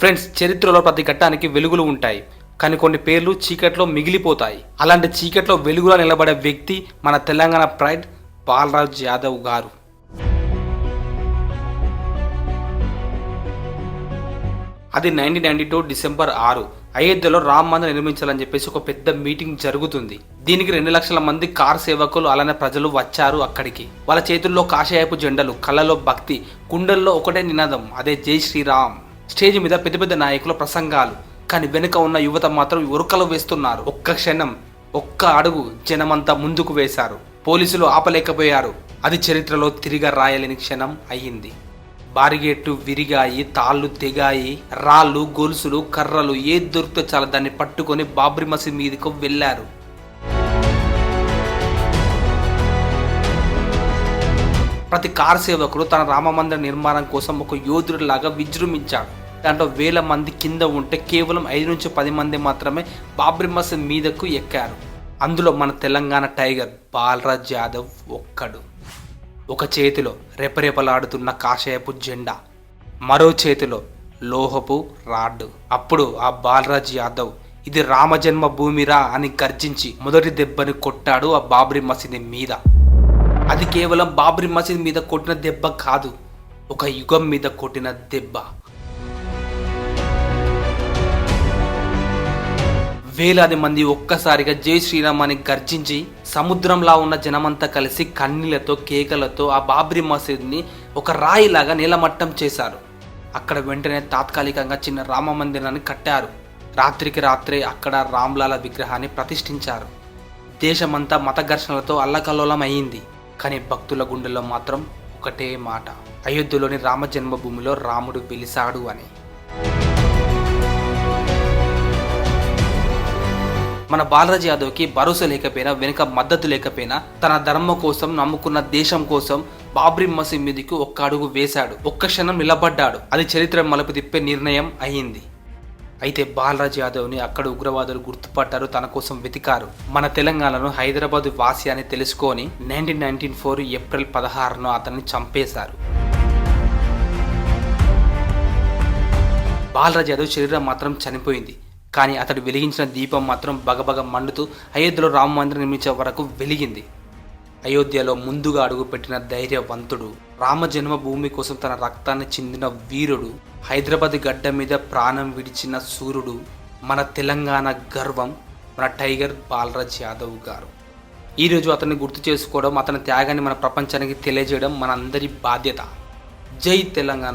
Friends చరిత్రలో ప్రతి ఘట్టానికి వెలుగులు ఉంటాయి కానీ కొన్ని పేర్లు చీకట్లో మిగిలిపోతాయి. అలాంటి చీకట్లో వెలుగులో నిలబడే వ్యక్తి మన తెలంగాణ ప్రైడ్ బాలరాజ్ యాదవ్ గారు. అది నైన్టీన్ నైన్టీ టూ డిసెంబర్ ఆరు. అయోధ్యలో రామ్ మందిర్ నిర్మించాలని చెప్పేసి ఒక పెద్ద మీటింగ్ జరుగుతుంది. దీనికి రెండు లక్షల మంది కార్ సేవకులు అలానే ప్రజలు వచ్చారు అక్కడికి. వాళ్ళ చేతుల్లో కాషాయపు జెండలు కళ్ళలో భక్తి గుండెల్లో ఒకటే నినాదం అదే జై శ్రీరామ్. స్టేజ్ మీద పెద్ద పెద్ద నాయకుల ప్రసంగాలు. కానీ వెనుక ఉన్న యువత మాత్రం ఉరకలు వేస్తున్నారు. ఒక్క క్షణం ఒక్క అడుగు జనమంతా ముందుకు వేశారు. పోలీసులు ఆపలేకపోయారు. అది చరిత్రలో తిరిగి రాయలేని క్షణం అయ్యింది బారిగేట్లు విరిగాయి తాళ్ళు తెగాయి రాళ్ళు గొలుసులు కర్రలు ఏది దొరికితే చాలా దాన్ని పట్టుకొని బాబ్రీ మసీద్ మీదకు వెళ్ళారు. ప్రతి కార్ సేవకుడు తన రామమందిర నిర్మాణం కోసం ఒక యోధుడిలాగా విజృంభించాడు. దాంట్లో వేల మంది కింద ఉంటే కేవలం ఐదు నుంచి పది మంది మాత్రమే బాబ్రీ మసీద్ మీదకు ఎక్కారు. అందులో మన తెలంగాణ టైగర్ బాలరాజ్ యాదవ్ ఒక్కడు. ఒక చేతిలో రెపరెపలాడుతున్న కాషాయపు జెండా మరో చేతిలో లోహపు రాడ్ అప్పుడు ఆ బాలరాజ్ యాదవ్ ఇది రామజన్మ భూమిరా అని గర్జించి మొదటి దెబ్బని కొట్టాడు ఆ బాబ్రీ మసీద్ మీద. అది కేవలం బాబ్రీ మసీద్ మీద కొట్టిన దెబ్బ కాదు ఒక యుగం మీద కొట్టిన దెబ్బ. వేలాది మంది ఒక్కసారిగా జై శ్రీరామ్ అని గర్జించి సముద్రంలా ఉన్న జనమంతా కలిసి కన్నీళ్ళతో కేకలతో ఆ బాబ్రీ మసీద్ని ఒక రాయిలాగా నీలమట్టం చేశారు. అక్కడ వెంటనే తాత్కాలికంగా చిన్న రామ మందిరాన్ని కట్టారు. రాత్రికి రాత్రే అక్కడ రామ్లాల విగ్రహాన్ని ప్రతిష్ఠించారు. దేశమంతా మత ఘర్షణలతో అల్లకల్లోలం అయింది కానీ భక్తుల గుండెల్లో మాత్రం ఒకటే మాట అయోధ్యలోని రామ జన్మభూమిలో రాముడు వెలిసాడు అని. మన బాలరాజ్ యాదవ్కి భరోసా లేకపోయినా వెనుక మద్దతు లేకపోయినా తన ధర్మం కోసం నమ్ముకున్న దేశం కోసం బాబ్రీ మసీద్ మీదకి ఒక్క అడుగు వేశాడు. ఒక్క క్షణం నిలబడ్డాడు. అది చరిత్ర మలుపు తిప్పే నిర్ణయం అయింది. అయితే బాలరాజ్ యాదవ్ని అక్కడ ఉగ్రవాదులు గుర్తుపట్టారు తన కోసం వెతికారు. మన తెలంగాణను హైదరాబాద్ వాసి అని తెలుసుకొని నైన్టీన్ నైన్టీన్ ఫోర్ ఏప్రిల్ పదహారును అతన్ని చంపేశారు. బాలరాజ్ యాదవ్ శరీరం మాత్రం చనిపోయింది. కానీ అతడు వెలిగించిన దీపం మాత్రం బగబగ మండుతూ అయోధ్యలో రామ మందిరం నిర్మించే వరకు వెలిగింది. అయోధ్యలో ముందుగా అడుగుపెట్టిన ధైర్యవంతుడు రామ జన్మభూమి కోసం తన రక్తాన్ని చెందిన వీరుడు హైదరాబాద్ గడ్డ మీద ప్రాణం విడిచిన సూర్యుడు మన తెలంగాణ గర్వం మన టైగర్ బాలరాజ్ యాదవ్ గారు. ఈరోజు అతన్ని గుర్తు చేసుకోవడం అతని త్యాగాన్ని మన ప్రపంచానికి తెలియజేయడం మనందరి బాధ్యత. జై తెలంగాణ.